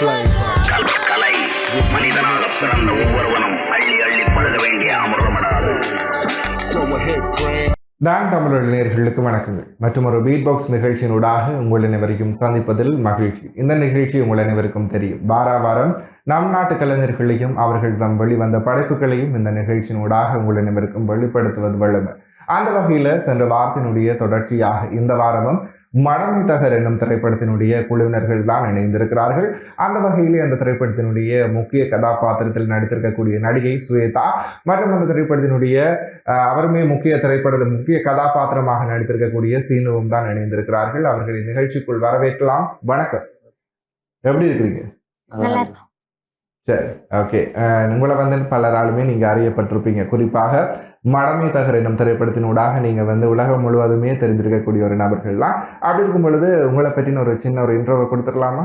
கலை மனிதனாக பிறந்த ஒவ்வொருவனும் அள்ளி அள்ளி பழக வேண்டிய நான் தமிழர் நேர்களுக்கு வணக்கங்கள். மற்றும் ஒரு பீட் பாக்ஸ் நிகழ்ச்சியினூடாக உங்கள் அனைவரையும் சந்திப்பதில் மகிழ்ச்சி. இந்த நிகழ்ச்சி உங்கள் அனைவருக்கும் தெரியும். வார வாரம் நம் நாட்டு கலைஞர்களையும் அவர்கள் தம் வெளிவந்த படைப்புகளையும் இந்த நிகழ்ச்சியினூடாக உங்கள் அனைவருக்கும் வெளிப்படுத்துவது வல்லமை. அந்த வகையில் சென்ற வாரத்தினுடைய தொடர்ச்சியாக இந்த வாரமும் மடமை தகர் என்னும் திரைப்படத்தினுடைய குழுவினர்கள் தான் இணைந்திருக்கிறார்கள். அந்த வகையிலே அந்த திரைப்படத்தினுடைய முக்கிய கதாபாத்திரத்தில் நடித்திருக்கக்கூடிய நடிகை ஸ்வேதா மற்றும் அந்த திரைப்படத்தினுடைய அவருமே முக்கிய திரைப்படத்தில் முக்கிய கதாபாத்திரமாக நடித்திருக்கக்கூடிய சீனுவும் தான் இணைந்திருக்கிறார்கள். அவர்களை நிகழ்ச்சிக்குள் வரவேற்கலாம். வணக்கம். எப்படி இருக்கிறீங்க? சரி ஓகே. உங்களை வந்து பலராலுமே நீங்க அறியப்பட்டிருப்பீங்க. குறிப்பாக மடமை தகர் என்னும் திரைப்படத்தினூடாக நீங்க வந்து உலகம் முழுவதுமே தெரிஞ்சிருக்கக்கூடிய ஒரு நபர்கள்லாம். அப்படி இருக்கும் பொழுது உங்களை பற்றின ஒரு சின்ன ஒரு இன்ட்ரோவை கொடுத்துடலாமா?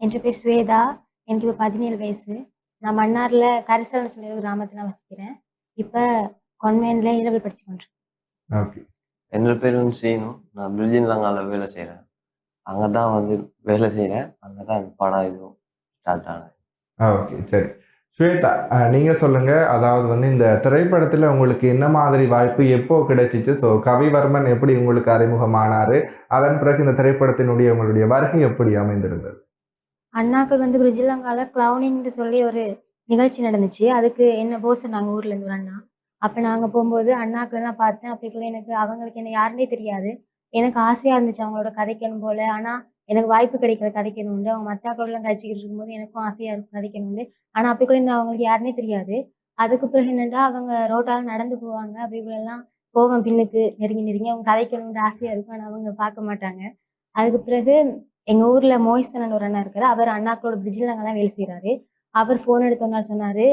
என் பேர் ஸ்வேதா எனக்கு இப்போ பதினேழு வயசு. நான் மன்னார்ல கரிசல்னு சொல்லி ஒரு கிராமத்துல வசிக்கிறேன். இப்போ கொன்வேன்ல இரவல் படிச்சு கொண்டிருக்கேன். ஓகே என்னோட பேர் வந்து சீனு. நான் பிரிட்ஜின் லங்காவில் வேலை செய்கிறேன் அங்கே தான் வந்து வேலை செய்கிறேன் அங்கே தான் படம் இதுவும் ஸ்டார்ட் ஆனது. ஓகே சரி. ஸ்வேதா நீங்க சொல்லுங்க. அதாவது வந்து இந்த திரைப்படத்துல உங்களுக்கு என்ன மாதிரி வாய்ப்பு எப்போ கிடைச்சிச்சு? ஸோ கவிவர்மன் எப்படி உங்களுக்கு அறிமுகமானாரு? அதன் பிறகு இந்த திரைப்படத்தினுடைய உங்களுடைய வருகை எப்படி அமைந்திருந்தது? அண்ணாக்கள் வந்து பிரிஜிலங்கால கிளவுனின்னு சொல்லி ஒரு நிகழ்ச்சி நடந்துச்சு. அதுக்கு என்ன போஸ் நாங்கள் ஊர்ல இருந்து ஒரு அண்ணா. அப்போ நாங்கள் போகும்போது அண்ணாக்கள் எல்லாம் பார்த்தேன் அப்படிக்குள்ள எனக்கு அவங்களுக்கு என்ன யாருன்னே தெரியாது. எனக்கு ஆசையா இருந்துச்சு அவங்களோட கதைக்கணும் போல. ஆனா எனக்கு வாய்ப்பு கிடைக்கல உண்டு அவங்க மத்தாக்களோட எல்லாம் கழிச்சிக்கிட்டு இருக்கும்போது எனக்கும் ஆசையா இருக்கும் கதைக்கணும் உண்டு ஆனா அப்படிக்குள்ள கூட அவங்களுக்கு யாருன்னே தெரியாது. அதுக்கு பிறகு என்னென்னா அவங்க ரோட்டால நடந்து போவாங்க. அப்படி எல்லாம் போவேன் பின்னுக்கு நெருங்கி நெருங்கி அவங்க கதைக்கணும்னு ஆசையா இருக்கும். ஆனா அவங்க பார்க்க மாட்டாங்க. அதுக்கு பிறகு எங்க ஊர்ல மோயிஸ்தனன் ஒரு அண்ணா இருக்காரு. அவர் அண்ணாக்களோட பிரிட்ஜில் அங்கெல்லாம் வேலை செய்யறாரு அவர் ஃபோன் எடுத்தோம்னா சொன்னார் நீங்கள் சொன்னாரு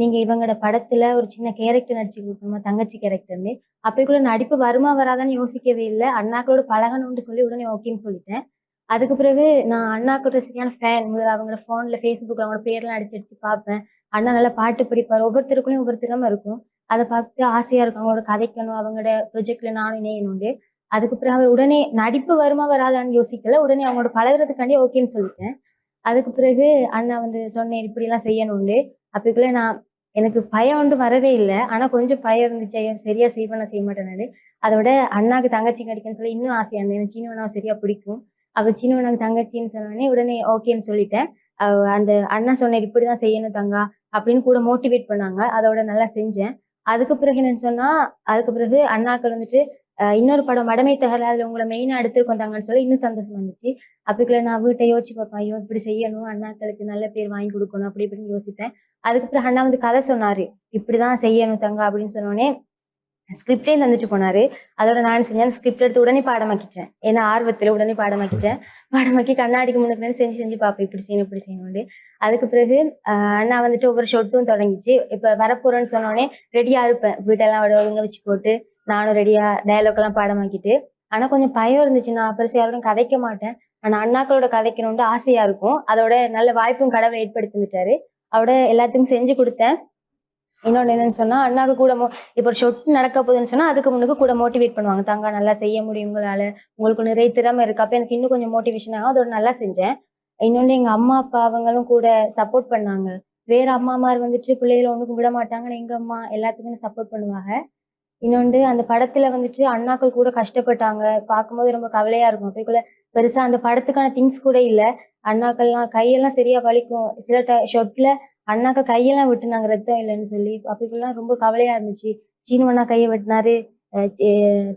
நீங்க இவங்களோட படத்துல ஒரு சின்ன கேரக்டர் நடிச்சு கொடுக்கணுமா? தங்கச்சி கேரக்டர்னு அப்பைக்குள்ள நடிப்பு வருமா வராதான்னு யோசிக்கவே இல்லை. அண்ணாக்களோட பழகணும்னு சொல்லி உடனே ஓகேன்னு சொல்லிட்டேன். அதுக்கு பிறகு நான் அண்ணா கூட சரியான ஃபேன் முதல்ல அவங்களோட ஃபோனில் ஃபேஸ்புக்கில் அவங்களோட பேர்லாம் அடிச்சு அடிச்சு பார்ப்பேன். அண்ணா நல்லா பாட்டு படிப்பார். ஒவ்வொருத்தருக்குள்ளேயும் ஒவ்வொரு திறமை இருக்கும். அதை பார்த்து ஆசையாக இருக்கும். அவங்களோட கதைக்கணும் அவங்களோட ப்ரொஜெக்டில் நானும் இணையணுண்டு அதுக்கு பிறகு அவர் உடனே நடிப்பு வருமா வராதான்னு யோசிக்கல. உடனே அவங்களோட பழகுறதுக்காண்டி ஓகேன்னு சொல்லிட்டேன். அதுக்கு பிறகு அண்ணா வந்து சொன்னேன் இப்படிலாம் செய்யணுண்டு அப்போக்குள்ளே நான் எனக்கு பயம் ஒன்று வரவே இல்லை. ஆனால் கொஞ்சம் பயம் இருந்துச்சு. ஐயோ, சரியாக செய்வேன் நான் செய்ய மாட்டேனாரு அதோட அண்ணாக்கு தங்கச்சி கிடைக்குன்னு சொல்லி இன்னும் ஆசையாக இருந்தது எனக்கு சீனவனாவை சரியாக பிடிக்கும். அவ சின்னவனுக்கு தங்கச்சின்னு சொன்னோடனே உடனே ஓகேன்னு சொல்லிட்டேன். அந்த அண்ணா சொன்னே இப்படி தான் செய்யணும் தங்கா அப்படின்னு கூட மோட்டிவேட் பண்ணாங்க. அதோட நல்லா செஞ்சேன். அதுக்கு பிறகு என்னன்னு சொன்னா அதுக்கு பிறகு அண்ணாக்கள் வந்துட்டு இன்னொரு படம் மடமை தகல அதில் உங்களை மெயினாக எடுத்துருக்கோம் தாங்கன்னு சொல்லி இன்னும் சந்தோஷம் வந்துச்சு அப்படிக்குள்ள நான் வீட்டை யோசிச்சு பார்ப்பேன். ஐயோ இப்படி செய்யணும். அண்ணாக்களுக்கு நல்ல பேர் வாங்கி கொடுக்கணும். அப்படி இப்படின்னு யோசிப்பேன். அதுக்கப்புறம் அண்ணா வந்து கதை சொன்னாரு. இப்படிதான் செய்யணும் தங்க அப்படின்னு சொன்னோடனே ஸ்கிரிப்டே தந்துட்டு போனாரு. அதோட நான் செஞ்சேன் ஸ்கிரிப்ட் எடுத்து உடனே பாடமாக்கிட்டேன் ஏன்னா ஆர்வத்துல உடனே பாடமாக்கிட்டேன் பாடமாக்கி கண்ணாடிக்கு முன்னாடி செஞ்சு செஞ்சு பார்ப்பேன் இப்படி செய்யணும் இப்படி செய்யணும்னு. அதுக்கு பிறகு அண்ணா வந்துட்டு ஒவ்வொரு ஷொட்டும் தொடங்கிச்சு. இப்ப வரப்போறேன்னு சொன்னோடனே ரெடியா இருப்பேன். வீட்டெல்லாம் விட ஒழுங்க வச்சு போட்டு நானும் ரெடியா டயலாக் எல்லாம் பாடமாக்கிட்டு ஆனா கொஞ்சம் பயம் இருந்துச்சு. நான் பெருசா யாரோட கதைக்க மாட்டேன். ஆனா அண்ணாக்களோட கதைக்கணும்னு ஆசையா இருக்கும். அதோட நல்ல வாய்ப்பும் கடவுள் ஏற்படுத்தி அவட எல்லாத்துக்கும் செஞ்சு கொடுத்தேன். இன்னொன்று என்னன்னு சொன்னால் அண்ணாக்கு கூட மோ இப்போ ஒரு ஷொட் நடக்க போகுதுன்னு சொன்னால் அதுக்கு முன்னுக்கு கூட மோட்டிவேட் பண்ணுவாங்க. தாங்க நல்லா செய்ய முடியும் உங்களால். உங்களுக்கு நிறைய திறமை இருக்கு? அப்போ எனக்கு இன்னும் கொஞ்சம் மோட்டிவேஷன் ஆகும். அதோட நல்லா செஞ்சேன். இன்னொன்று எங்கள் அம்மா அப்பா அவங்களும் கூட சப்போர்ட் பண்ணாங்க. வேற அம்மாமார் வந்துட்டு பிள்ளைகளை ஒன்றுக்கும் விட மாட்டாங்க எங்கள் அம்மா எல்லாத்துக்குமே சப்போர்ட் பண்ணுவாங்க. இன்னொன்று அந்த படத்துல வந்துட்டு அண்ணாக்கள் கூட கஷ்டப்பட்டாங்க. பார்க்கும்போது ரொம்ப கவலையா இருக்கும். அப்போக்குள்ள பெருசா அந்த படத்துக்கான திங்ஸ் கூட இல்லை. அண்ணாக்கள்லாம் கையெல்லாம் சரியா வலிக்கும். சில ஷொட்ல அண்ணாக்கு கையெல்லாம் வெட்டினாங்க ரத்தம் இல்லைன்னு சொல்லி. அப்போக்குலாம் ரொம்ப கவலையா இருந்துச்சு. சீனுவண்ணா கையை வெட்டினாரு.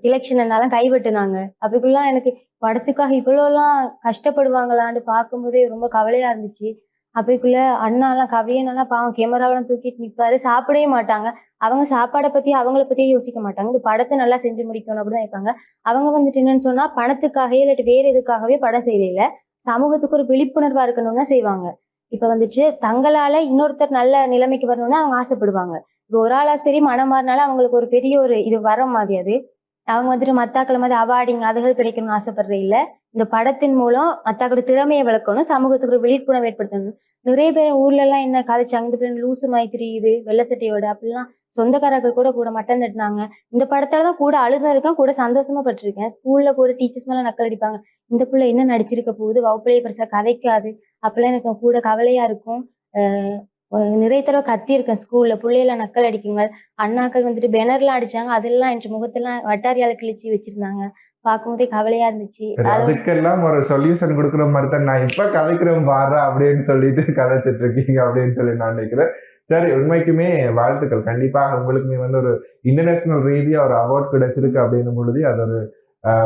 திலக்ஷன் அண்ணாலாம் கை வெட்டுனாங்க. அப்போக்குலாம் எனக்கு படத்துக்காக இவ்வளோலாம் கஷ்டப்படுவாங்களான்னு பார்க்கும்போதே ரொம்ப கவலையா இருந்துச்சு. அப்பைக்குள்ள அண்ணாலாம் கவியனெல்லாம் பாவம் கேமராவெல்லாம் தூக்கிட்டு நிற்பாரு சாப்பிடவே மாட்டாங்க. அவங்க சாப்பாடை பத்தி அவங்கள பத்தியே யோசிக்க மாட்டாங்க. இந்த படத்தை நல்லா செஞ்சு முடிக்கணும் அப்படிதான் இருப்பாங்க அவங்க வந்துட்டு என்னன்னு சொன்னா பணத்துக்காகவே இல்லாட்டி வேற எதுக்காகவே படம் செய்யல சமூகத்துக்கு ஒரு விழிப்புணர்வா இருக்கணும்னா செய்வாங்க. இப்ப வந்துட்டு தங்களால இன்னொருத்தர் நல்ல நிலைமைக்கு வரணும்னா அவங்க ஆசைப்படுவாங்க. இப்போ ஒரு ஆளா சரி மனம் மாறினாலும் அவங்களுக்கு ஒரு பெரிய ஒரு இது வர மாதிரி அது. அவங்க வந்துட்டு மத்தாக்கள் மாதிரி அவார்டிங் அதுகள் கிடைக்கணும்னு ஆசைப்படுறது இல்ல. இந்த படத்தின் மூலம் மத்தாக்களோட திறமையை வளர்க்கணும் சமூகத்துக்கு ஒரு விழிப்புணர்வு ஏற்படுத்தணும். நிறைய பேர் ஊர்ல எல்லாம் என்ன கதைச்சாங்க இந்த பிள்ளை லூசு மாதிரி தெரியுது வெள்ளை சட்டையோட அப்படிலாம் சொந்தக்காரர்கள் கூட கூட மட்டம் தட்டினாங்க. இந்த படத்துல தான் கூட அழுத இருக்கேன் கூட சந்தோஷமா பட்டிருக்கேன். ஸ்கூல்ல கூட டீச்சர்ஸ் மேல நக்கல் அடிப்பாங்க. இந்த பிள்ளை என்ன நடிச்சிருக்க போகுது? வகுப்புலேயே பெருசா கதைக்காது. அப்பெல்லாம் எனக்கு கூட கவலையா இருக்கும். நிறைய தடவை கத்தி இருக்கேன் ஸ்கூல்ல பிள்ளையில நக்கல் அடிக்குங்க அண்ணாக்கள் வந்துட்டு பேனர்லாம் அடிச்சாங்க. அதெல்லாம் என் முகத்தெல்லாம் வட்டாரியால கிழிச்சு வச்சிருந்தாங்க. பார்க்கும்போதே கவலையா இருந்துச்சு. அதுக்கெல்லாம் ஒரு சொல்யூஷன் கொடுக்குற மாதிரி தான் நான் இப்ப கதைக்கிறேன் பாரு அப்படின்னு சொல்லிட்டு கதைச்சிட்டு இருக்கீங்க அப்படின்னு சொல்லி நான் நினைக்கிறேன். சரி உண்மைக்குமே வாழ்த்துக்கள். கண்டிப்பாக உங்களுக்குமே வந்து ஒரு இன்டர்நேஷனல் ரீதியா ஒரு அவார்ட் கிடைச்சிருக்கு அப்படின்னும் பொழுது அது ஒரு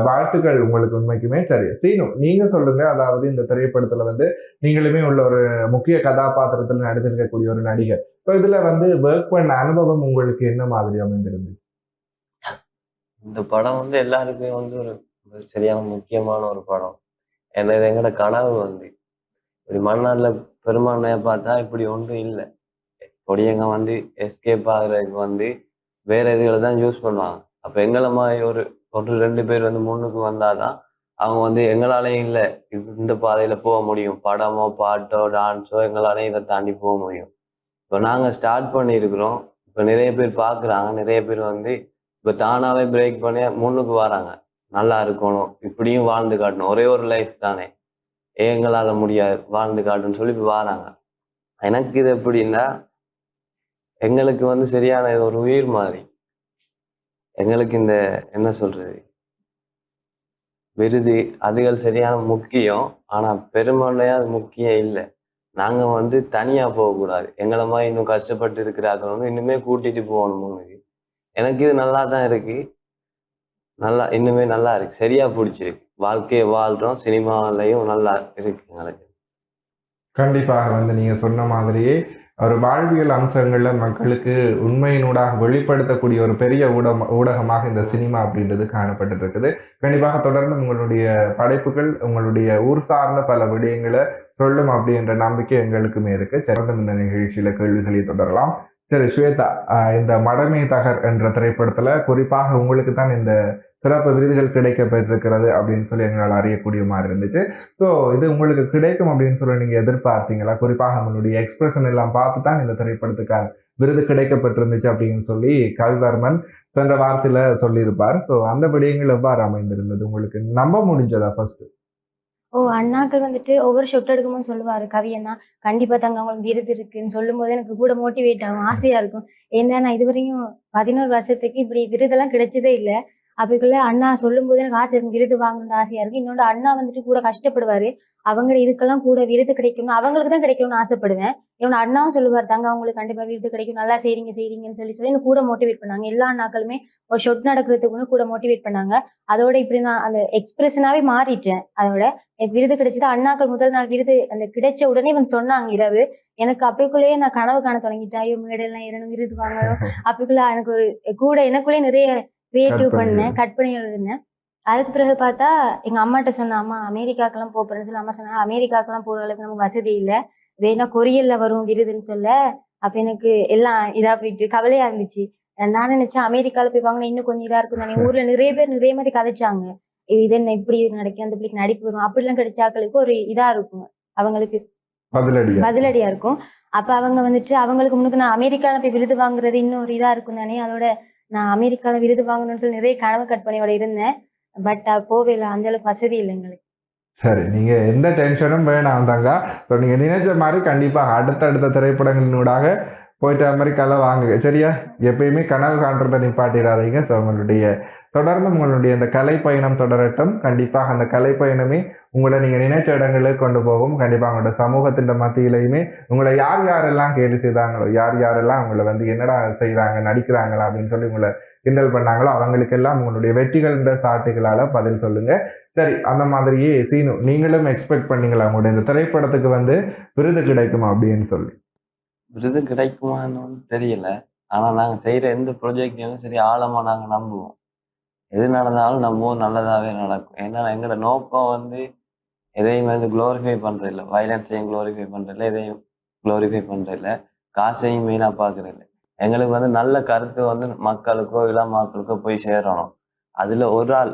வாழ்த்துக்கள் உங்களுக்கு உண்மைக்குமே. சரி சீனு நீங்க சொல்லுங்க. அதாவது இந்த திரைப்படத்துல வந்து நீங்களுமே உள்ள ஒரு முக்கிய கதாபாத்திரத்துல நடித்திருக்கக்கூடிய ஒரு நடிகர். ஸோ இதுல வந்து ஒர்க் பண்ண அனுபவம் உங்களுக்கு என்ன மாதிரி அமைந்திருந்துச்சு? இந்த படம் வந்து எல்லாருக்குமே வந்து ஒரு சரியான முக்கியமான ஒரு படம். ஏன்னா இது எங்களோட கனவு வந்து. இப்படி மன்னாரில் பெரும்பான்மையை பார்த்தா இப்படி ஒன்றும் இல்லை. கொடியங்க வந்து எஸ்கேப் ஆகுறதுக்கு வந்து வேற இதுகளை தான் யூஸ் பண்ணுவாங்க. அப்போ எங்களை மாதிரி ஒரு ஒரு ரெண்டு பேர் வந்து முன்னுக்கு வந்தாதான் அவங்க வந்து எங்களாலையும் இல்லை இந்த பாதையில போக முடியும். படமோ பாட்டோ டான்ஸோ எங்களாலையும் இதை தாண்டி போக முடியும். இப்போ நாங்கள் ஸ்டார்ட் பண்ணியிருக்கிறோம். இப்போ நிறைய பேர் பார்க்குறாங்க. நிறைய பேர் வந்து இப்போ தானாகவே பிரேக் பண்ணி முன்னுக்கு வராங்க. நல்லா இருக்கணும். இப்படியும் வாழ்ந்து காட்டணும். ஒரே ஒரு லைஃப் தானே. எங்களால் முடியாது வாழ்ந்து காட்டணும்னு சொல்லி இப்போ வராங்க. எனக்கு இது எப்படின்னா எங்களுக்கு வந்து சரியான இது ஒரு உயிர் மாதிரி. எங்களுக்கு இந்த என்ன சொல்றது? விருது அதுகள் சரியான முக்கியம். ஆனால் பெரும்பான்மையாக அது முக்கியம் இல்லை. நாங்கள் வந்து தனியாக போகக்கூடாது. எங்களை மாதிரி இன்னும் கஷ்டப்பட்டு இருக்கிறார்கள் வந்து இன்னுமே கூட்டிட்டு போகணும்னு எனக்கு இது நல்லா தான் இருக்கு. நல்லா இன்னுமே நல்லா இருக்கு. சரியா பிடிச்சிருக்கு. வாழ்க்கையை வாழ்றோம். சினிமாலையும் நல்லா இருக்கு எங்களுக்கு. கண்டிப்பாக வந்து நீங்க சொன்ன மாதிரியே ஒரு வாழ்வியல் அம்சங்களில் மக்களுக்கு உண்மையினூடாக வெளிப்படுத்தக்கூடிய ஒரு பெரிய ஊடகம் ஊடகமாக இந்த சினிமா அப்படின்றது காணப்பட்டு இருக்குது கண்டிப்பாக தொடர்ந்து உங்களுடைய படைப்புகள் உங்களுடைய ஊர் சார்ந்த பல விடயங்களை சொல்லும் அப்படின்ற நம்பிக்கை எங்களுக்குமே இருக்கு. தொடர்ந்து இந்த நிகழ்ச்சியில கேள்விகளை தொடரலாம். சரி ஸ்வேதா இந்த மடமை தகர் என்ற திரைப்படத்துல குறிப்பாக உங்களுக்கு தான் இந்த சிறப்பு விருதுகள் கிடைக்க பெற்றிருக்கிறது அப்படின்னு சொல்லி எங்களால் அறியக்கூடிய மாதிரி இருந்துச்சு. ஸோ இது உங்களுக்கு கிடைக்கும் அப்படின்னு சொல்லி நீங்கள் எதிர்பார்த்தீங்களா? குறிப்பாக உங்களுடைய எக்ஸ்பிரஷன் எல்லாம் பார்த்து தான் இந்த திரைப்படத்துக்கான விருது கிடைக்கப்பட்டிருந்துச்சு அப்படின்னு சொல்லி கவிவர்மன் சென்ற வாரத்தில் சொல்லியிருப்பார். ஸோ அந்த விடயங்கள் எவ்வாறு அமைந்திருந்தது? உங்களுக்கு நம்ப முடிஞ்சதா ஃபர்ஸ்ட் ஓ அண்ணாக்கள் வந்துட்டு ஒவ்வொரு ஷொட் எடுக்கும்போது சொல்லுவாரு. கவியண்ணா கண்டிப்பா தங்க அவங்களுக்கு விருது இருக்குன்னு சொல்லும் போது எனக்கு கூட மோட்டிவேட் ஆகும் ஆசையா இருக்கும். ஏன்னா நான் இதுவரையும் பதினோரு வருஷத்துக்கு இப்படி விருதெல்லாம் கிடைச்சதே இல்லை. அப்பக்குள்ள அண்ணா சொல்லும் போது எனக்கு ஆசை இருக்கும் விருது வாங்கணும்னு ஆசையா இருக்கு இன்னொன்று அண்ணா வந்துட்டு கூட கஷ்டப்படுவாரு. அவங்க இதுக்கெல்லாம் கூட விருது கிடைக்கணும் அவங்களுக்கு தான் கிடைக்கணும்னு ஆசைப்படுவேன். என்னோட அண்ணாவும் சொல்லுவார் தாங்க அவங்களுக்கு கண்டிப்பா விருது கிடைக்கும். நல்லா செய்றீங்க செய்றீங்கன்னு சொல்லி சொல்லி எனக்கு கூட மோட்டிவேட் பண்ணாங்க. எல்லா அண்ணாக்களுமே ஒரு ஷொட் நடக்கிறதுக்கு கூட மோட்டிவேட் பண்ணாங்க. அதோட இப்படி நான் அந்த எக்ஸ்பிரஷனாவே மாறிட்டேன். அதோட எனக்கு விருது கிடைச்சது அண்ணாக்கள் முதல் நாள் விருது அந்த கிடைச்ச உடனே இவன் சொன்னாங்க இரவு. எனக்கு அப்பைக்குள்ளேயே நான் கனவு காண தொடங்கிட்டேன். ஐயோ மேடெல்லாம் ஏறணும் விருது வாங்கணும். அப்பைக்குள்ள எனக்கு ஒரு கூட எனக்குள்ளேயே நிறைய கிரியேட்டிவ். பண்ணேன் கற்பனைகள் இருந்தேன் அதுக்கு பிறகு பார்த்தா எங்க அம்மாட்ட சொன்னேன் அம்மா அமெரிக்காக்கெல்லாம் போறேன்னு சொல்லி அம்மா சொன்னா அமெரிக்காக்கெல்லாம் போற அளவுக்கு நமக்கு வசதி இல்லை. வேணா கொரியல்ல வரும் விருதுன்னு சொல்ல. அப்ப எனக்கு எல்லாம் இதா போயிட்டு கவலையா இருந்துச்சு. நான் நினைச்சேன் அமெரிக்கால போய் வாங்கினா இன்னும் கொஞ்சம் இதா இருக்கும் தானே ஊர்ல நிறைய பேர் நிறைய மாதிரி கதைச்சாங்க. இது என்ன இப்படி நடக்கும் அந்த பிள்ளைக்கு நடிப்பு வரும். அப்படிலாம் கிடைச்சாக்களுக்கு ஒரு இதா இருக்கும். அவங்களுக்கு பதிலடியா பதிலடியா இருக்கும். அப்ப அவங்க வந்துட்டு அவங்களுக்கு முன்னுக்கு நான் அமெரிக்கால போய் விருது வாங்குறது இன்னும் ஒரு இதா இருக்கும் தானே அதோட நான் அமெரிக்காவில் விருது வாங்கணும்னு சொல்லி நிறைய கனவு கற்பனையோட இருந்தேன். பட் போவே இல்லை அந்த அளவுக்கு வசதி இல்லை எங்களுக்கு. சரி நீங்க எந்த டென்ஷனும் வேணாம் தாங்க. ஸோ நீங்க நினைச்ச மாதிரி கண்டிப்பாக அடுத்தடுத்த திரைப்படங்களினூடாக போயிட்டு அமெரிக்காவில் வாங்குங்க. சரியா? எப்பயுமே கனவு காண்றதை நிப்பாட்டிடாதீங்க. ஸோ உங்களுடைய தொடர்ந்து உங்களுடைய இந்த கலை பயணம் தொடரட்டும். கண்டிப்பாக அந்த கலை பயணமே உங்களை நீங்கள் நினைச்ச இடங்களுக்கு கொண்டு போகும். கண்டிப்பாக உங்களோட சமூகத்தின் மத்தியிலையுமே உங்களை யார் யாரெல்லாம் கேட்டு செய்தாங்களோ யார் யாரெல்லாம் உங்களை வந்து என்னடா செய்கிறாங்க நடிக்கிறாங்களா அப்படின்னு சொல்லி உங்களை கிண்டல் பண்ணாங்களோ அவங்களுக்கெல்லாம் உங்களுடைய வெற்றிகள்ன்ற சாட்டுகளால் பதில் சொல்லுங்கள் சரி அந்த மாதிரியே சீனு நீங்களும் எக்ஸ்பெக்ட் பண்ணீங்களா? உங்களுடைய இந்த திரைப்படத்துக்கு வந்து விருது கிடைக்குமா அப்படின்னு சொல்லி. விருது கிடைக்குமான்னு தெரியல. ஆனால் நாங்கள் செய்கிற எந்த ப்ரொஜெக்டையும் சரி ஆழமாக நாங்கள் நம்புவோம். எது நடந்தாலும் நம்ம ஊர் நல்லதாகவே நடக்கும். ஏன்னா எங்களோட நோக்கம் வந்து எதையும் வந்து குளோரிஃபை பண்றதில்ல வயலன்ஸையும் குளோரிஃபை பண்ணுறதில்ல எதையும் குளோரிஃபை பண்ணுறதில்ல காசையும் மெயினாக பார்க்குறதில்ல எங்களுக்கு வந்து நல்ல கருத்து வந்து மக்களுக்கோ இளம் மக்களுக்கோ போய் சேரணும். அதில் ஒரு ஆள்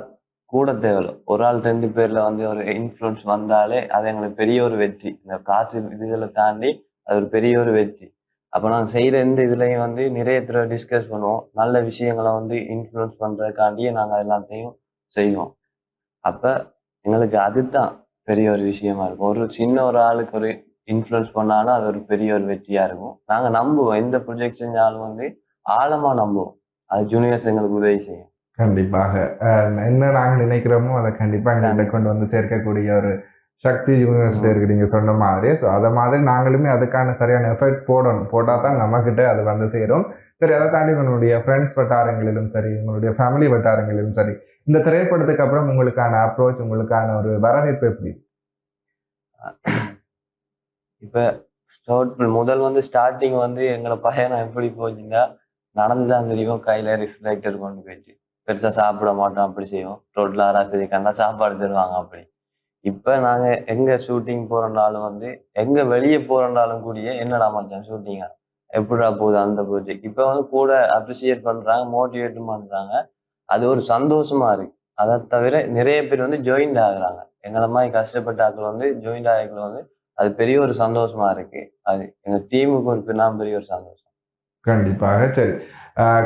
கூட தேவையில்ல ஒரு ஆள் ரெண்டு பேரில் வந்து ஒரு இன்ஃப்ளூயன்ஸ் வந்தாலே அது எங்களுக்கு பெரிய ஒரு வெற்றி. இந்த காசு இதுகளை தாண்டி அது ஒரு பெரிய ஒரு வெற்றி. அப்போ நாங்கள் செய்கிற எந்த இதுலையும் வந்து நிறைய தடவை டிஸ்கஸ் பண்ணுவோம். நல்ல விஷயங்களை வந்து இன்ஃப்ளூயன்ஸ் பண்ணுறதுக்காண்டியே நாங்கள் எல்லாத்தையும் செய்வோம். அப்போ எங்களுக்கு அதுதான் பெரிய ஒரு விஷயமா இருக்கும். ஒரு சின்ன ஒரு ஆளுக்கு ஒரு இன்ஃப்ளூயன்ஸ் பண்ணாலும் அது ஒரு பெரிய ஒரு வெற்றியா இருக்கும். நாங்கள் நம்புவோம். எந்த ப்ரொஜெக்ட் செஞ்சாலும் வந்து ஆழமா நம்புவோம். அது ஜூனியர்ஸ் எங்களுக்கு உதவி செய்யும். கண்டிப்பாக. என்ன நாங்கள் நினைக்கிறோமோ அதை கண்டிப்பாக எங்கள்கிட்ட கொண்டு வந்து சேர்க்கக்கூடிய ஒரு சக்தி யூனிவர்சிட்டி இருக்கு நீங்க சொன்ன மாதிரி. ஸோ அதை மாதிரி நாங்களுமே அதுக்கான சரியான எஃபெக்ட் போடணும். போட்டால் தான் நம்மக்கிட்ட அது வந்து சேரும். சரி அதை தாண்டி உங்களுடைய ஃப்ரெண்ட்ஸ் வட்டாரங்களிலும் சரி உங்களுடைய ஃபேமிலி வட்டாரங்களிலும் சரி இந்த திரைப்படத்துக்கு அப்புறம் உங்களுக்கான அப்ரோச் உங்களுக்கான ஒரு வரவேற்பு எப்படி இப்போ ஸ்டார்ட் முதல் வந்து ஸ்டார்டிங் வந்து எங்களை பயணம் எப்படி போச்சுன்னா நடந்து தான் தெரியும். கையில ரிஃப்ளெக்டர் கொண்டு போயிட்டு. பெருசா சாப்பிட மாட்டோம் அப்படி செய்வோம். ரோட்ல ஆராய்ச்சி கண்டா சாப்பாடு தருவாங்க அப்படி. இப்போ நாங்கள் எங்கே ஷூட்டிங் போறோம்னாலும் வந்து எங்கே வெளியே போறோம்னாலும் கூடிய என்னடா மச்சான் ஷூட்டிங்கா எப்படா போகுது அந்த ப்ராஜெக்ட் இப்போ வந்து கூட அப்ரிசியேட் பண்ணுறாங்க மோட்டிவேட்டும் பண்ணுறாங்க அது ஒரு சந்தோஷமா இருக்கு. அதை தவிர நிறைய பேர் வந்து ஜாயின்ட் ஆகுறாங்க. எங்களை மாதிரி கஷ்டப்பட்ட ஆட்கள் வந்து ஜாயின்ட் ஆகிகள் வந்து அது பெரிய ஒரு சந்தோஷமா இருக்கு. அது எங்க டீமுக்கு ஒரு பின்னா பெரிய ஒரு சந்தோஷம். கண்டிப்பாக. சரி.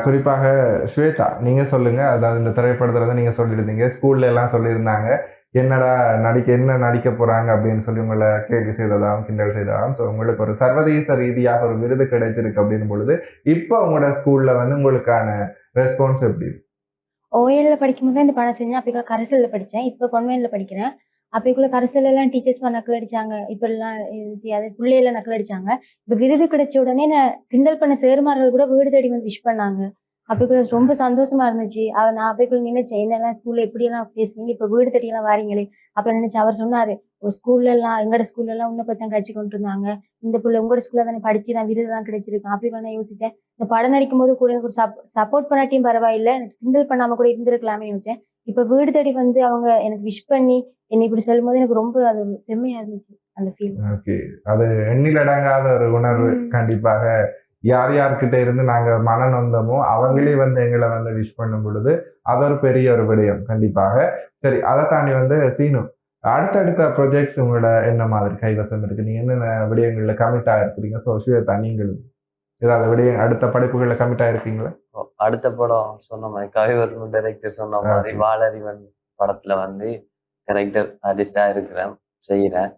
குறிப்பாக ஸ்வேதா நீங்க சொல்லுங்க. அதாவது இந்த திரைப்படத்துல நீங்க சொல்லியிருந்தீங்க. ஸ்கூல்ல எல்லாம் சொல்லியிருந்தாங்க. என்னடா நடிக்க என்ன நடிக்க போறாங்க அப்படின்னு சொல்லி உங்களை கேள்வி செய்ததாம் கிண்டல் செய்ததாம். ஸோ உங்களுக்கு ஒரு சர்வதேச ரீதியாக ஒரு விருது கிடைச்சிருக்கு அப்படின்னு பொழுது இப்போ உங்களோட ஸ்கூல்ல வந்து உங்களுக்கான ரெஸ்பான்ஸ் எப்படி ஓஎல்ல படிக்கும்போது போது இந்த படம் செஞ்சேன். அப்போ கரிசலில் படித்தேன் இப்போ கொன்வென்ட்ல படிக்கிறேன். அப்போக்குள்ள கரிசல் எல்லாம் டீச்சர்ஸ் நக்கல் அடிச்சாங்க. இப்படிலாம் அது பிள்ளையில நக்கல் அடிச்சாங்க. இப்போ விருது கிடைச்ச உடனே நான் கிண்டல் பண்ண சேர்மார்கள் கூட வீடு தேடி வந்து விஷ் பண்ணாங்க. அப்போக்குள்ள ரொம்ப சந்தோஷமா இருந்துச்சு. அவ நான் அப்போக்குள்ள நினைச்சேன் என்னெல்லாம் ஸ்கூல்ல எப்படியெல்லாம் பேசுவீங்க இப்போ வீடு தேடி எல்லாம் வாரீங்களே? அப்ப நினைச்சு அவர் சொன்னாரு ஸ்கூல்ல எல்லாம் எங்கட ஸ்கூல்ல எல்லாம் உன்னை பத்தி கட்சி கொண்டு இருந்தாங்க இந்த பிள்ளை உங்களோட ஸ்கூல்ல தானே படிச்சு நான் விருது தான் கிடைச்சிருக்கேன். அப்படி நான் யோசிச்சேன் இந்த படம் நடிக்கும் போது கூட எனக்கு ஒரு சப்போர்ட் பண்ணாட்டியும் பரவாயில்ல. கிண்டல் பண்ணாம கூட இருந்திருக்கலாமே யோசிச்சேன். இப்ப வீடு தேடி வந்து அவங்க எனக்கு விஷ் பண்ணி என்னை இப்படி சொல்லும் போது எனக்கு ரொம்ப அது செம்மையா இருந்துச்சு அந்த ஃபீல் அது எண்ணிலடங்காத ஒரு உணர்வு. கண்டிப்பாக. யார் யார்கிட்ட இருந்து நாங்க மன நொந்தமோ அவங்களே வந்து எங்களை வந்து விஷ் பண்ணும் பொழுது அது ஒரு பெரிய ஒரு விடயம் கண்டிப்பாக. சரி அதை தாண்டி வந்து சீனு அடுத்தடுத்த ப்ரொஜெக்ட்ஸ் உங்களோட என்ன மாதிரி கைவசம் இருக்கு? நீங்க என்னென்ன விடயங்கள்ல கமிட் ஆயிருக்கிறீங்க? ஸோ ஸ்வேதா நீங்கள் ஏதாவது விடயம் அடுத்த படிப்புகளில் கமிட் ஆயிருக்கீங்களா? அடுத்த படம் சொன்ன மாதிரி கவிவர்மன் டைரக்டர் சொன்ன மாதிரி. வாலறிவன் படத்துல வந்து கேரக்டர் ஆர்டிஸ்டா இருக்கிறேன் செய்யறேன்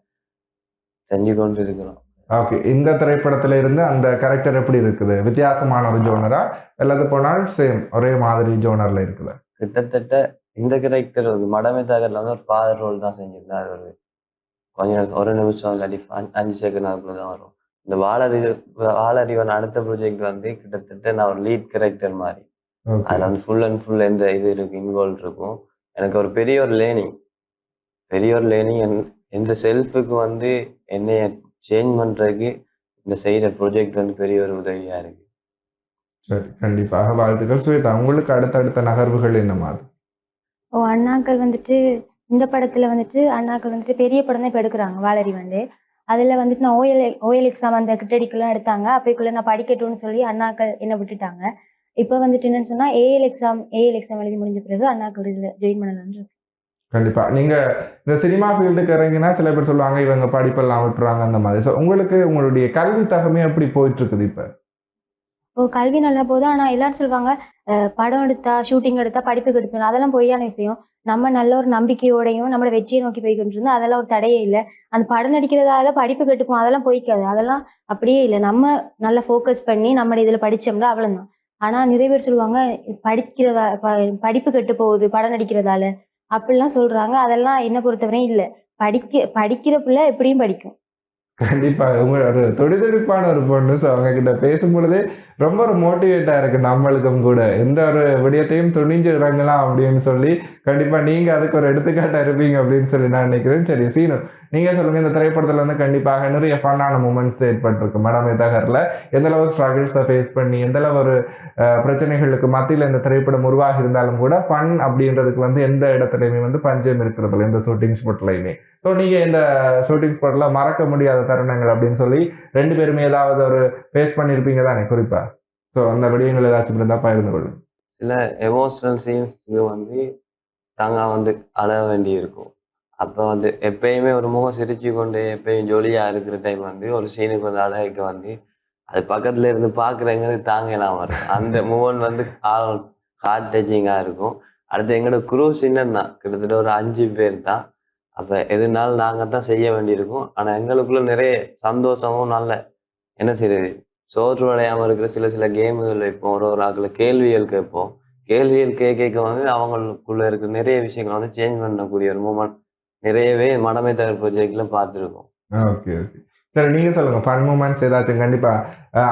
செஞ்சு கொண்டு இருக்கிறோம் ஓகே இந்த திரைப்படத்துல இருந்து அந்த கேரக்டர் எப்படி இருக்குது? வித்தியாசமான ஒரு ஜோனரா அல்லது போனால் சேம் ஒரே மாதிரி ஜோனர்ல இருக்குதா. கிட்டத்தட்ட இந்த கேரக்டர் மடமை தகர்ல வந்து ஒரு ஃபாதர் ரோல் தான் செஞ்சிருந்தேன் அது ஒரு கொஞ்சம் ஒரு நிமிஷம் இல்லாட்டி அஞ்சு- செகண்ட் அதுக்குள்ள தான் வரும். இந்த வாழறி வாழறிவன் அடுத்த ப்ராஜெக்ட் வந்து கிட்டத்தட்ட நான் ஒரு லீட் கேரக்டர் மாதிரி. அதில் வந்து ஃபுல் அண்ட் ஃபுல் எந்த இது இருக்கு இன்வால்வ் இருக்கும். எனக்கு ஒரு பெரிய ஒரு லேர்னிங் பெரிய ஒரு லேர்னிங் என் எந்த செல்ஃபுக்கு வந்து என்னைய சேஞ்ச் பண்றதுக்கு இந்த செய்யற ப்ராஜெக்ட் வந்து பெரிய ஒரு உதவியா இருக்கு. சரி கண்டிப்பாக. வாழ்த்துக்கள் ஸ்வேதா. உங்களுக்கு அடுத்தடுத்த நகர்வுகள் என்ன மாதிரி? ஓ அண்ணாக்கள் வந்துட்டு இந்த படத்துல வந்துட்டு அண்ணாக்கள் வந்துட்டு பெரிய படம் தான் இப்போ எடுக்கிறாங்க வாளரி வந்து. அதுல வந்துட்டு நான் ஓஎல் ஓஎல் எக்ஸாம் அந்த கிட்டடிக்கெல்லாம் எடுத்தாங்க. அப்போக்குள்ள நான் படிக்கட்டும்னு சொல்லி அண்ணாக்கள் என்ன விட்டுட்டாங்க. இப்போ வந்துட்டு என்னன்னு சொன்னா ஏஎல் எக்ஸாம் ஏஎல் எக்ஸாம் எழுதி முடிஞ்ச பிறகு அண்ணாக்கள் இதுல ஜாயின் பண்ணலாம்னு இருக்கு. கண்டிப்பாக நீங்கள் இந்த சினிமா ஃபீல்டுக்கு இறங்கினா சில பேர் சொல்லுவாங்க இவங்க படிப்பெல்லாம் விட்டுறாங்க அந்த மாதிரி. ஸோ உங்களுக்கு உங்களுடைய கல்வி தகமே எப்படி போயிட்டு இருக்குது இப்போ? ஓ கல்வி நல்லா போகுது. ஆனால் எல்லாரும் சொல்லுவாங்க படம் எடுத்தா ஷூட்டிங் எடுத்தா படிப்புக்கு எடுக்கணும் அதெல்லாம் பொய்யான விஷயம் நம்ம நல்ல ஒரு நம்பிக்கையோடையும் நம்மளோட வெற்றியை நோக்கி போய்கிட்டு இருந்தோம் அதெல்லாம் ஒரு தடையே இல்லை. அந்த படம் நடிக்கிறதால படிப்பு கெட்டுப்போம். அதெல்லாம் போய்க்காது. அதெல்லாம் அப்படியே இல்லை. நம்ம நல்லா ஃபோக்கஸ் பண்ணி நம்ம இதில் படிச்சோம்னா அவ்வளோதான் ஆனால் நிறைய பேர் சொல்லுவாங்க படிக்கிறதா ப- படிப்பு கெட்டு போகுது படம் நடிக்கிறதால. அப்படிலாம் சொல்றாங்க. அதெல்லாம் என்ன பொறுத்தவரையும் இல்லை. படிக்க படிக்கிற பிள்ளை எப்படியும் படிக்கும். கண்டிப்பா. உங்க ஒரு துடிதுடிப்பான ஒரு பொண்ணு. ஸோ அவங்க கிட்ட பேசும் பொழுதே ரொம்ப ஒரு மோட்டிவேட்டா இருக்கு நம்மளுக்கும் கூட. எந்த ஒரு விடயத்தையும் துணிஞ்சு இறங்கலாம் அப்படின்னு சொல்லி கண்டிப்பா நீங்க அதுக்கு ஒரு எடுத்துக்காட்டா இருப்பீங்க அப்படின்னு சொல்லி நான் நினைக்கிறேன். சரி சீனு நீங்க சொல்லுங்க இந்த திரைப்படத்துல வந்து கண்டிப்பாக நிறைய ஃபன்னான மூமெண்ட்ஸ் ஏற்பட்டிருக்கு. மேடம் தகரில் எந்த அளவு ஸ்ட்ரகிள்ஸை ஃபேஸ் பண்ணி எந்த அளவு ஒரு பிரச்சனைகளுக்கு மத்தியில் இந்த திரைப்படம் உருவாகி இருந்தாலும் கூட ஃபன் அப்படின்றதுக்கு வந்து எந்த இடத்துலையுமே வந்து பஞ்சம் இருக்கிறதுல இந்த ஷூட்டிங் ஸ்பாட்லையுமே ஸோ நீங்க இந்த ஷூட்டிங் ஸ்பாட்ல மறக்க முடியாத தருணங்கள் அப்படின்னு சொல்லி ரெண்டு பேருமே ஏதாவது ஒரு ஃபேஸ் பண்ணியிருப்பீங்க தானே குறிப்பா? ஸோ அந்த விடயங்கள் ஏதாச்சும் இருந்தால் பகிர்ந்து கொள்ளுங்க. சில எமோஷனல் சீன்ஸ்க்கு வந்து தாங்க வந்து அழ வேண்டி இருக்கும் அப்போ வந்து எப்பயுமே ஒரு முகம் சிரிச்சு கொண்டு எப்பயும் ஜொலியாக இருக்கிற டைம் வந்து ஒரு சீனுக்கு வந்து அழகைக்கு வந்து அது பக்கத்தில் இருந்து பார்க்குறவங்களுக்கு தாங்கலாம் வரும் அந்த மூமெண்ட் வந்து ஹார்ட் டச்சிங்காக இருக்கும். அடுத்து எங்களோட குரூ சின்னம் தான் கிட்டத்தட்ட ஒரு அஞ்சு பேர் தான். அப்போ எதுனாலும் நாங்கள் தான் செய்ய வேண்டியிருக்கும். ஆனால் எங்களுக்குள்ள நிறைய சந்தோஷமும் நல்ல என்ன செய்யுது சோற்று விளையாமல் இருக்கிற சில சில கேமுகள் வைப்போம். ஒரு ஒரு ஆக்கில் கேள்விகள் கேட்போம். கேள்விகள் கேட்க வந்து அவங்களுக்குள்ள இருக்கிற நிறைய விஷயங்கள் வந்து சேஞ்ச் பண்ணக்கூடிய ஒரு மூமெண்ட் நிறையவே மடமை தவிர ப்ரொஜெக்ட்ல பார்த்துருக்கோம். ஓகே ஓகே சரி நீங்கள் சொல்லுங்கள் ஃபன் மூமெண்ட்ஸ் ஏதாச்சும் கண்டிப்பாக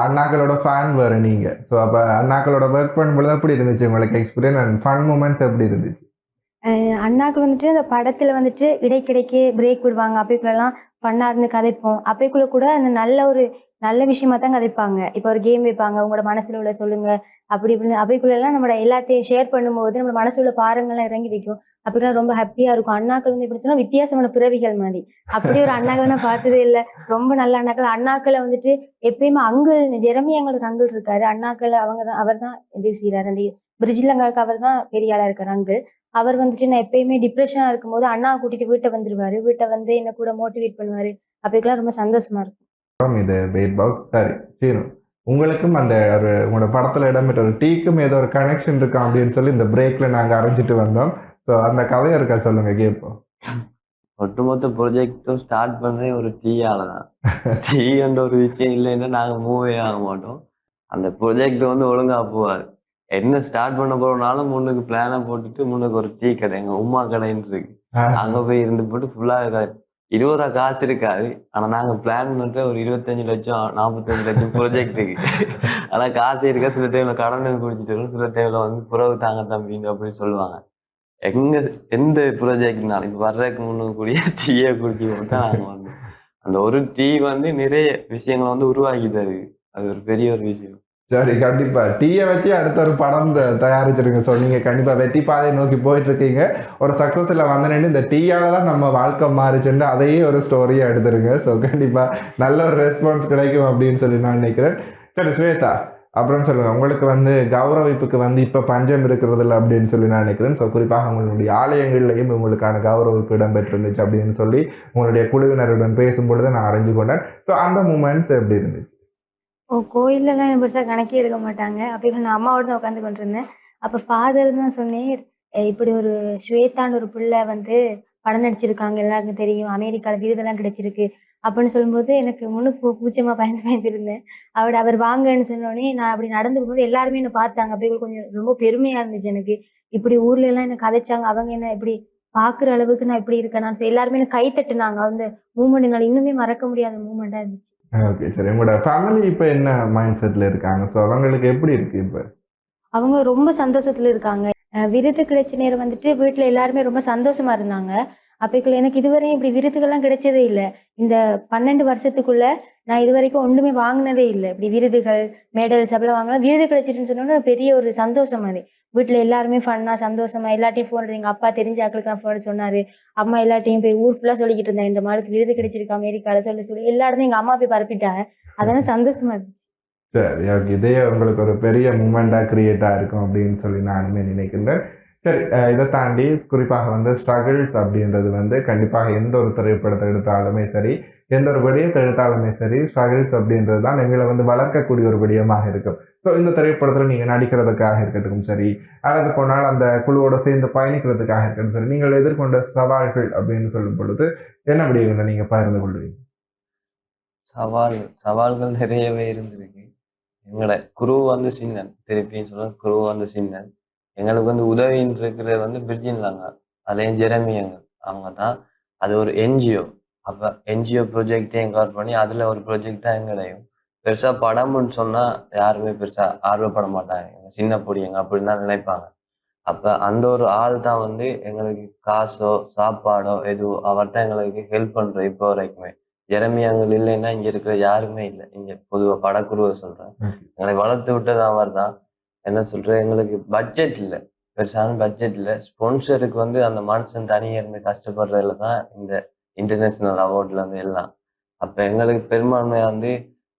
அண்ணாக்களோட ஃபேன் வேறு நீங்கள் ஸோ அப்போ அண்ணாக்களோட ஒர்க் பண்ணும்பொழுது எப்படி இருந்துச்சு உங்களுக்கு எக்ஸ்பீரியன்ஸ் அண்ட் ஃபன் மூமெண்ட்ஸ் எப்படி இருந்துச்சு? அஹ் அண்ணாக்கு வந்துட்டு அந்த படத்துல வந்துட்டு இடைக்கிடைக்கு பிரேக் விடுவாங்க. அப்பைக்குள்ளெல்லாம் ஃபன்னாக இருந்து கதைப்போம். அப்பைக்குள்ள கூட அந்த நல்ல ஒரு நல்ல விஷயமா தான் கதைப்பாங்க. இப்போ ஒரு கேம் வைப்பாங்க. உங்களோட மனசுல உள்ள சொல்லுங்க. அப்படி இப்படின்னு அவைக்குள்ளெல்லாம் நம்மளோட எல்லாத்தையும் ஷேர் பண்ணும்போது நம்ம மனசுல உள்ள பாரங்கள்லாம் இறங்கி வைக்கும். அப்படிலாம் ரொம்ப ஹாப்பியா இருக்கும். அண்ணாக்கள் வந்து எப்படி சொன்னா வித்தியாசமான பிறவிகள் மாதிரி. அப்படி ஒரு அண்ணாக்களை நான் பார்த்ததே இல்லை. ரொம்ப நல்ல அண்ணாக்கள். அண்ணாக்களை வந்துட்டு எப்பயுமே அங்கிள் ஜெரமி எங்களுக்கு அங்கிள் இருக்காரு. அண்ணாக்கள் அவங்க தான் அவர் தான் இது செய்யறாரு அந்த பிரிஜிலங்காவுக்கு அவர் தான் பெரிய ஆளா இருக்காரு அங்கிள் அவர் வந்துட்டு நான் எப்பயுமே டிப்ரெஷனா இருக்கும்போது அண்ணா கூட்டிட்டு வீட்டை வந்துருவாரு. வீட்டை வந்து என்ன கூட மோட்டிவேட் பண்ணுவாரு. அப்படிக்கெல்லாம் ரொம்ப சந்தோஷமா இருக்கும். இது பெயிட் பாக்ஸ் சரி சரி உங்களுக்கும் அந்த ஒரு உங்களோட படத்தில் இடம்பெற்ற ஒரு டீக்கும் ஏதோ ஒரு கனெக்ஷன் இருக்கா அப்படின்னு சொல்லி இந்த பிரேக்கில் நாங்கள் அறிஞ்சிட்டு வந்தோம். ஸோ அந்த கதையை இருக்கா சொல்லுங்கள் கேட்போம் ஒட்டுமொத்த ப்ரொஜெக்டும் ஸ்டார்ட் பண்ணதே ஒரு டீயால தான். டீன்ற ஒரு விஷயம் இல்லைன்னா நாங்கள் மூவே ஆக மாட்டோம். அந்த ப்ரொஜெக்ட் வந்து ஒழுங்கா போவாது என்ன ஸ்டார்ட் பண்ண போறோம்னாலும் முன்னுக்கு பிளானை போட்டுட்டு முன்னுக்கு ஒரு டீ கடை எங்க உமா கடைன்னு இருக்கு. அங்க போய் இருந்து போட்டு ஃபுல்லா இருபது ரூபா காசு இருக்காது ஆனா நாங்க பிளான் பண்ற ஒரு இருபத்தஞ்சு லட்சம் நாற்பத்தஞ்சு லட்சம் ப்ரொஜெக்ட்டுக்கு ஆனா காசு இருக்கா சில டைம்ல கடனுக்கு குடிச்சிட்டு வரும். சில டைம்ல வந்து புறவு தாங்க தம்பின்னு அப்படின்னு சொல்லுவாங்க. எங்க எந்த ப்ரொஜெக்ட்னாலும் இப்போ வர்றதுக்கு முன்னுக்கு கூடிய டீயை குடிச்சு போட்டு நாங்க வந்து அந்த ஒரு டீ வந்து நிறைய விஷயங்களை வந்து உருவாக்கி தருது. அது ஒரு பெரிய ஒரு விஷயம். சரி கண்டிப்பா. டீயை வச்சு அடுத்த ஒரு படம் தயாரிச்சிருங்க. ஸோ நீங்க கண்டிப்பா வெற்றி பாதையை நோக்கி போயிட்டு இருக்கீங்க ஒரு சக்சஸ்ல வந்தனேன்னு இந்த டீயால தான் நம்ம வாழ்க்கை மாறிச்சுன்னு அதையே ஒரு ஸ்டோரியா எடுத்துருங்க. ஸோ கண்டிப்பா நல்ல ஒரு ரெஸ்பான்ஸ் கிடைக்கும் அப்படின்னு சொல்லி நான் நினைக்கிறேன். சரி ஸ்வேதா அப்புறம் சொல்லுங்க. உங்களுக்கு வந்து கௌரவிப்புக்கு வந்து இப்ப பஞ்சம் இருக்கிறது இல்லை அப்படின்னு சொல்லி நான் நினைக்கிறேன். ஸோ குறிப்பாக உங்களுடைய ஆலயங்கள்லையும் உங்களுக்கான கௌரவிப்பு இடம்பெற்றிருந்துச்சு அப்படின்னு சொல்லி உங்களுடைய குழுவினருடன் பேசும்பொழுது நான் அறிஞ்சு கொண்டேன். ஸோ அந்த மூமெண்ட்ஸ் எப்படி இருந்துச்சு? ஓ கோயில்லலாம் எனக்கு பெருசாக கணக்கே எடுக்க மாட்டாங்க. அப்படி நான் அம்மாவோட தான் உட்காந்து கொண்டிருந்தேன். அப்போ ஃபாதர் தான் சொன்னேன் இப்படி ஒரு ஸ்வேதான்னு ஒரு பிள்ளை வந்து படம் நடிச்சிருக்காங்க எல்லாருக்கும் தெரியும். அமெரிக்காவில் விருதெல்லாம் கிடைச்சிருக்கு. அப்படின்னு சொல்லும்போது எனக்கு முன்னுக்கு பூ- கூச்சமா பயந்து பயந்து இருந்தேன் அவர் வாங்கன்னு சொன்னோடனே நான் அப்படி நடந்து போகும்போது எல்லாருமே என்னை பார்த்தாங்க. அப்படியே கொஞ்சம் ரொம்ப பெருமையா இருந்துச்சு எனக்கு. இப்படி ஊர்ல எல்லாம் என்ன கதைச்சாங்க அவங்க என்ன இப்படி பார்க்குற அளவுக்கு நான் இப்படி இருக்கேன். நான் எல்லாருமே என்ன கை தட்டுனாங்க. அந்த மூமெண்ட் என்னால் இன்னுமே மறக்க முடியாத மூமெண்ட்டாக இருந்துச்சு. ஓகே சரி. உங்களோட ஃபேமிலி இப்போ என்ன மைண்ட் செட்டில் இருக்காங்க? ஸோ அவங்களுக்கு எப்படி இருக்கு இப்போ? அவங்க ரொம்ப சந்தோஷத்துல இருக்காங்க. அஹ் விருது கிடைச்ச நேரம் வந்துட்டு வீட்டில் எல்லாருமே ரொம்ப சந்தோஷமா இருந்தாங்க. அப்பைக்குள்ள எனக்கு இதுவரையும் இப்படி விருதுகள்லாம் கிடைச்சதே இல்லை. இந்த பன்னெண்டு வருஷத்துக்குள்ள நான் இது வரைக்கும் ஒன்றுமே வாங்கினதே இல்லை. இப்படி விருதுகள் மெடல்ஸ் அப்படிலாம் வாங்கலாம் விருது கிடைச்சிட்டுன்னு சொன்னோன்னா பெரிய ஒரு சந்தோஷம் அது. வீட்டில் எல்லாருமே ஃபன்னா சந்தோஷமா எல்லாட்டையும் ஃபோன் எங்கள் அப்பா தெரிஞ்ச ஆக்களுக்கு ஃபோன் சொன்னாரு. அம்மா எல்லாத்தையும் போய் ஊர் ஃபுல்லாக சொல்லிக்கிட்டு இருந்தேன் இந்த மாதிரி விருது கிடைச்சிருக்கு அமெரிக்கால சொல்லி சொல்லி. எல்லா இடத்தையும் எங்கள் அம்மா போய் பரப்பிட்டாங்க. அதெல்லாம் சந்தோஷமா இருந்துச்சு. சரி ஓகே. இதே உங்களுக்கு ஒரு பெரிய மூமெண்ட்டாக க்ரியேட்டாக இருக்கும் அப்படின்னு சொல்லி நானுமே நினைக்கின்றேன். சரி இதை தாண்டி குறிப்பாக வந்து ஸ்ட்ரகிள்ஸ் அப்படின்றது வந்து கண்டிப்பாக எந்த ஒரு திரைப்படத்தை எடுத்தாலுமே சரி எந்த ஒரு விடயத்தை எடுத்தாலுமே சரி ஸ்ட்ரகிள்ஸ் அப்படின்றது தான் எங்களை வந்து வளர்க்கக்கூடிய ஒரு விடயமாக இருக்கும். ஸோ இந்த திரைப்படத்தில் நீங்கள் நடிக்கிறதுக்காக இருக்கட்டும் சரி அல்லது போனால் அந்த குழுவோட சேர்ந்து பயணிக்கிறதுக்காக இருக்கட்டும் சரி நீங்கள் எதிர்கொண்ட சவால்கள் அப்படின்னு சொல்லும் பொழுது என்ன விடயங்களை நீங்கள் பகிர்ந்து கொள்வீங்க? சவால் சவால்கள் நிறையவே இருந்திருக்கு. எங்களை குரு வந்து சின்னன் திருப்பியும் சொல்ல குரு வந்து சின்னன் எங்களுக்கு வந்து உதவின்னு இருக்கிறது வந்து பிரிட்ஜின்லாங்க அதுலேயும் எங்கள் அவங்க தான். அது ஒரு என்ஜிஓ அப்போ என்ஜிஓ ப்ரொஜெக்டே கவர் பண்ணி அதில் ஒரு ப்ரொஜெக்டாக எங்களையும் பெருசாக படம்னு சொன்னால் யாருமே பெருசாக ஆர்வப்பட மாட்டாங்க. எங்க சின்ன பொடியங்க அப்படின்னு தான் நினைப்பாங்க. அப்போ அந்த ஒரு ஆள் தான் வந்து எங்களுக்கு காசோ சாப்பாடோ எதுவோ அவர் தான் எங்களுக்கு ஹெல்ப் பண்ணுறோம் இப்போ வரைக்குமே. ஜெரமியாங்கள் இல்லைன்னா இங்க இருக்கிற யாருமே இல்லை. இங்க பொதுவா படக்குருவை சொல்றேன். எங்களை வளர்த்து விட்டது அவர் தான். என்ன சொல்றது எங்களுக்கு பட்ஜெட் இல்லை. பெருசான பட்ஜெட் இல்லை. ஸ்பான்சருக்கு வந்து அந்த மனுஷன் தனியாக இருந்து கஷ்டப்படுறதுல தான் இந்த இன்டர்நேஷனல் அவார்ட்ல இருந்து எல்லாம். அப்ப எங்களுக்கு பெரும்பான்மையா வந்து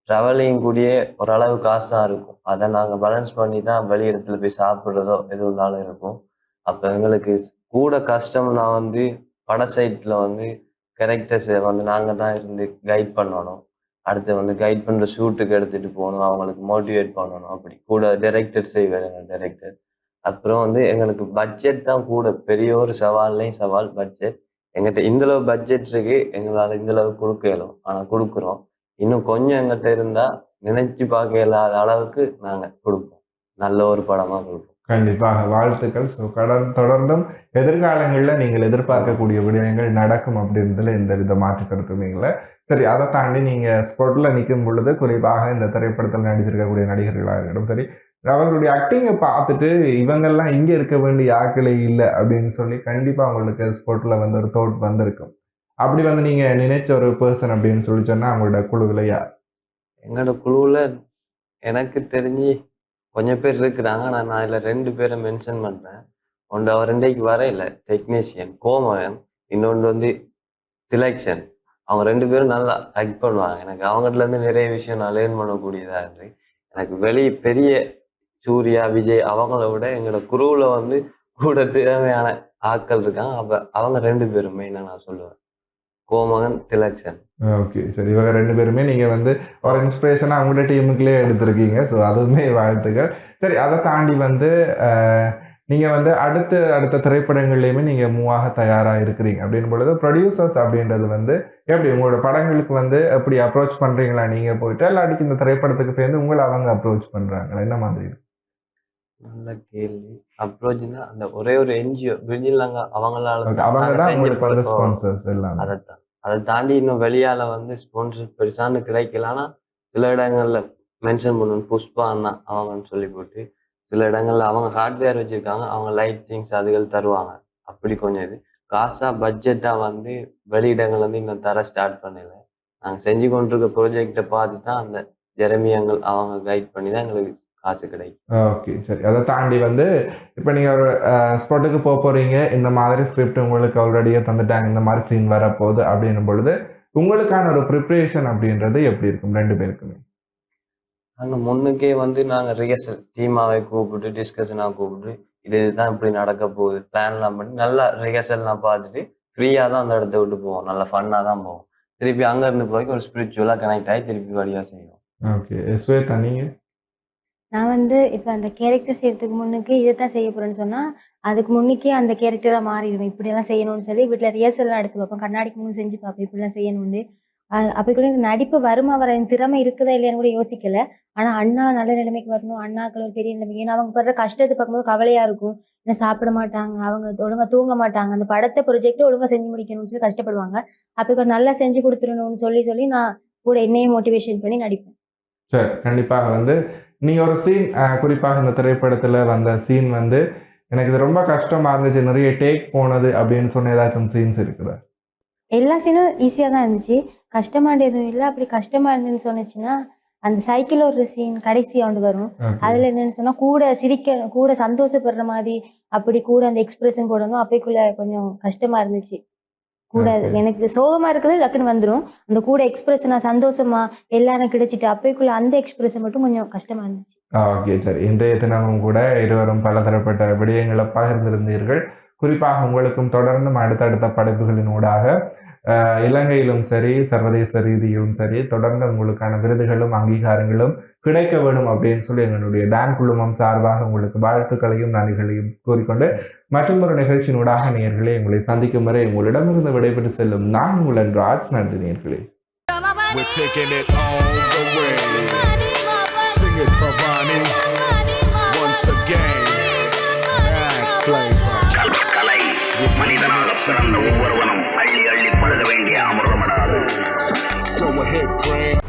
ட்ராவலிங் கூடயே ஓரளவு காசு தான் இருக்கும். அதை நாங்கள் பேலன்ஸ் பண்ணி தான் வெளி இடத்துல போய் சாப்பிட்றதோ எது இருந்தாலும் இருக்கும். அப்போ எங்களுக்கு கூட கஷ்டம்னா வந்து பட சைட்டில் வந்து கேரக்டர்ஸை வந்து நாங்கள் தான் இருந்து கைட் பண்ணணும். அடுத்து வந்து கைட் பண்ணுற ஷூட்டுக்கு எடுத்துகிட்டு போகணும். அவங்களுக்கு மோட்டிவேட் பண்ணணும். அப்படி கூட டைரக்டர் செய்வார் எங்கள் டைரக்டர் அப்புறம் வந்து எங்களுக்கு பட்ஜெட் தான் கூட. பெரிய ஒரு சவால்லையும் சவால் பட்ஜெட் எங்கிட்ட இந்தளவு பட்ஜெட் இருக்கு. எங்களால் இந்த அளவு ஆனால் கொடுக்குறோம். இன்னும் கொஞ்சம் எங்கிட்ட இருந்தா நினைச்சு பார்க்க இல்லாத அளவுக்கு நாங்க கொடுப்போம். நல்ல ஒரு படமா கொடுப்போம். கண்டிப்பாக. வாழ்த்துக்கள். ஸோ கடன் தொடர்ந்தும் எதிர்காலங்களில் நீங்கள் எதிர்பார்க்கக்கூடிய விடயங்கள் நடக்கும் அப்படின்றதுல எந்த வித மாற்று கருத்துமே இல்லை. சரி அதை தாண்டி நீங்கள் ஸ்போர்ட்டில் நிற்கும் பொழுது குறிப்பாக இந்த திரைப்படத்தில் நடிச்சிருக்கக்கூடிய நடிகர்களாக இருக்கட்டும் சரி அவர்களுடைய ஆக்டிங்கை பார்த்துட்டு இவங்கெல்லாம் இங்கே இருக்க வேண்டிய ஆக்களே இல்லை அப்படின்னு சொல்லி கண்டிப்பாக அவங்களுக்கு ஸ்போர்ட்டில் வந்து ஒரு தோட் வந்திருக்கும். அப்படி வந்து நீங்கள் நினைச்ச ஒரு பர்சன் அப்படின்னு சொல்லி சொன்னால் அவங்களோட குழுவில் யார்? எங்களோட குழுவில் எனக்கு தெரிஞ்சு கொஞ்சம் பேர் இருக்கிறாங்க. ஆனால் நான் அதில் ரெண்டு பேரை மென்ஷன் பண்ணுறேன் ஒன்று அவர் ரெண்டைக்கு வரையில டெக்னீஷியன் கோமகன். இன்னொன்று வந்து திலக்ஷன் அவங்க ரெண்டு பேரும் நல்லா ஆக்ட் பண்ணுவாங்க. எனக்கு அவங்ககிட்ட இருந்து நிறைய விஷயம் நான் லேர்ன் பண்ணக்கூடியதாக இருந்து எனக்கு வெளி பெரிய சூர்யா விஜய் அவங்கள விட எங்களோட குருவில் வந்து கூட திறமையான ஆட்கள் இருக்காங்க. அப்போ அவங்க ரெண்டு பேரும் மெயினாக நான் சொல்லுவேன். கோமகன் திலக்ஷன் ஓகே சரி இவங்க ரெண்டு பேருமே நீங்கள் வந்து ஒரு இன்ஸ்பிரேஷனாக அவங்களோட டீமுக்குள்ளே எடுத்திருக்கீங்க. ஸோ அதுவுமே வாழ்த்துக்கள். சரி அதை தாண்டி வந்து நீங்கள் வந்து அடுத்த அடுத்த திரைப்படங்கள்லையுமே நீங்கள் மூவாக தயாராக இருக்கிறீங்க. அப்படின் பொழுது ப்ரொடியூசர்ஸ் அப்படின்றது வந்து எப்படி? உங்களோட படங்களுக்கு வந்து எப்படி அப்ரோச் பண்ணுறீங்களா நீங்கள் போயிட்டு இல்லாட்டிக்கு இந்த திரைப்படத்துக்கு சேர்ந்து உங்களை அவங்க அப்ரோச் பண்ணுறாங்களா என்ன மாதிரி நல்ல கேள்வி. அப்ரோச்னா அந்த ஒரே ஒரு என்ஜிஓ பிரிஞ்சிலாங்க அவங்களால அவங்க நாங்க தான் செஞ்சு உங்களுக்கு வந்து கொடுத்தோம். ஸ்பான்சர்ஸ் எல்லாம். அதைத்தான். அதை தாண்டி இன்னும் வெளியால வந்து ஸ்பான்சர் பெருசான்னு கிடைக்கல. ஆனா சில இடங்கள்ல மென்ஷன் பண்ணணும் புஷ்பா அண்ணா அவங்கன்னு சொல்லி போட்டு சில இடங்கள்ல அவங்க ஹார்ட்வேர் வச்சிருக்காங்க. அவங்க லைட்டிங்ஸ் அதுகள் தருவாங்க. அப்படி கொஞ்சம் இது. காசா பட்ஜெட்டா வந்து வெளியிடங்கள் வந்து இன்னும் தர ஸ்டார்ட் பண்ணல. நாங்க செஞ்சு கொண்டிருக்க ப்ராஜெக்டை பார்த்து தான் அந்த ஜெரமியங்கள் அவங்க கைட் பண்ணி தான் எங்களுக்கு காசு கிடைக்கும். ஓகே சரி. அதை தாண்டி வந்து இப்போ நீங்கள் ஒரு ஸ்பாட்டுக்கு போக போகிறீங்க இந்த மாதிரி ஸ்கிரிப்ட் உங்களுக்கு ஆல்ரெடியே தந்துட்டாங்க. இந்த மாதிரி சீன் வரப்போகுது அப்படின்னும் பொழுது உங்களுக்கான ஒரு ப்ரிப்ரேஷன் அப்படின்றது எப்படி இருக்கும்? ரெண்டு பேருக்குமே. அங்க முன்னுக்கே வந்து நாங்க ரிஹர்சல் டீமாவை கூப்பிட்டு டிஸ்கஷனாக கூப்பிட்டு இது இதுதான் இப்படி நடக்க போகுது பிளான்லாம் பண்ணி நல்லா ரிஹர்சல்லாம் பார்த்துட்டு ஃப்ரீயா தான் அந்த இடத்த விட்டு போவோம். நல்லா ஃபன்னா தான் போவோம். திருப்பி அங்க இருந்து போய் ஒரு ஸ்பிரிச்சுவலா கனெக்ட் ஆகி திருப்பி வழியா செய்வோம். ஓகே. ஸ்வேதா நீங்கள் நான் வந்து இப்போ அந்த கேரக்டர் செய்யறதுக்கு முன்னுக்கு இதை தான் செய்ய போறேன்னு சொன்னா அதுக்கு முன்னுக்கே அந்த கேரக்டராக மாறிடுவேன். இப்படியெல்லாம் செய்யணும்னு சொல்லி வீட்டில் ரிஹர்சல்லாம் எடுத்து பார்ப்பேன். கண்ணாடிக்கு முன்னு செஞ்சு பார்ப்பேன். இப்படிலாம் செய்யணும்னு. அப்படி கூட எனக்கு நடிப்பு வருமா வர திறமை இருக்குதா இல்லையான்னு கூட யோசிக்கல. ஆனா அண்ணா நல்ல நிலைமைக்கு வரணும். அண்ணாக்கள் ஒரு பெரிய நிலைமைக்கு. ஏன்னா அவங்க படுற கஷ்டத்தை பார்க்கும்போது கவலையா இருக்கும். என்ன சாப்பிட மாட்டாங்க. அவங்க ஒழுங்கா தூங்க மாட்டாங்க. அந்த படத்தை ப்ரொஜெக்ட் ஒழுங்கா செஞ்சு முடிக்கணும்னு சொல்லி கஷ்டப்படுவாங்க. அப்போ நல்லா செஞ்சு கொடுத்துடணும்னு சொல்லி சொல்லி நான் கூட என்னையே மோட்டிவேஷன் பண்ணி நடிப்பேன். சார் கண்டிப்பாக வந்து நீங்கள் ஒரு சீன் குறிப்பாக இந்த திரைப்படத்தில் வந்த சீன் வந்து எனக்கு இது ரொம்ப கஷ்டமாக இருந்துச்சு. நிறைய டேக் போனது அப்படின்னு சொன்ன ஏதாச்சும் சீன்ஸ் இருக்குதா? எல்லா சீனும் ஈஸியாக தான் இருந்துச்சு. கஷ்டமானது எதுவும் இல்லை. அப்படி கஷ்டமா இருந்துன்னு சொன்னுச்சுன்னா அந்த சைக்கிள் ஒரு சீன் கடைசியா ஒன்று வரும். அதுல என்னன்னு சொன்னா கூட சிரிக்க கூட சந்தோஷப்படுற மாதிரி அப்படி கூட அந்த எக்ஸ்பிரஷன் போடணும். அப்பைக்குள்ள கொஞ்சம் கஷ்டமா இருந்துச்சு. கூட. எனக்கு சோகமா இருக்குது டக்குன்னு வந்துடும் அந்த கூட எக்ஸ்பிரஷனா சந்தோஷமா எல்லாரும் கிடைச்சிட்டு அப்பைக்குள்ள அந்த எக்ஸ்பிரஷன் மட்டும் கொஞ்சம் கஷ்டமா இருந்துச்சு. ஓகே சரி. இன்றைய தினமும் கூட இருவரும் பலதரப்பட்ட விடயங்களை பகிர்ந்திருந்தீர்கள். குறிப்பாக உங்களுக்கும் தொடர்ந்தும் அடுத்தடுத்த படைப்புகளின் ஊடாக இலங்கையிலும் சரி சர்வதேச ரீதியிலும் சரி தொடர்ந்து உங்களுக்கான விருதுகளும் அங்கீகாரங்களும் கிடைக்க வேணும் அப்படின்னு சொல்லி எங்களுடைய டான் குழுமம் சார்பாக உங்களுக்கு வாழ்த்துக்களையும் நன்றிகளையும் கூறிக்கொண்டு மற்றும் ஒரு நிகழ்ச்சியினூடாக நேயர்களே உங்களை சந்திக்கும் வரை உங்களிடமிருந்து விடைபெற்று செல்லும் நான் உங்கள் ராஜ் நன்றி நேயர்களே We're taking it all the way. Sing it, Bhavani. Once again. Bad flavor. கல- கலை மனிதனாக பிறந்த ஒவ்வொருவனும் அள்ளி அள்ளி பழக வேண்டிய அமிர்தமடாது Go ahead, Grant.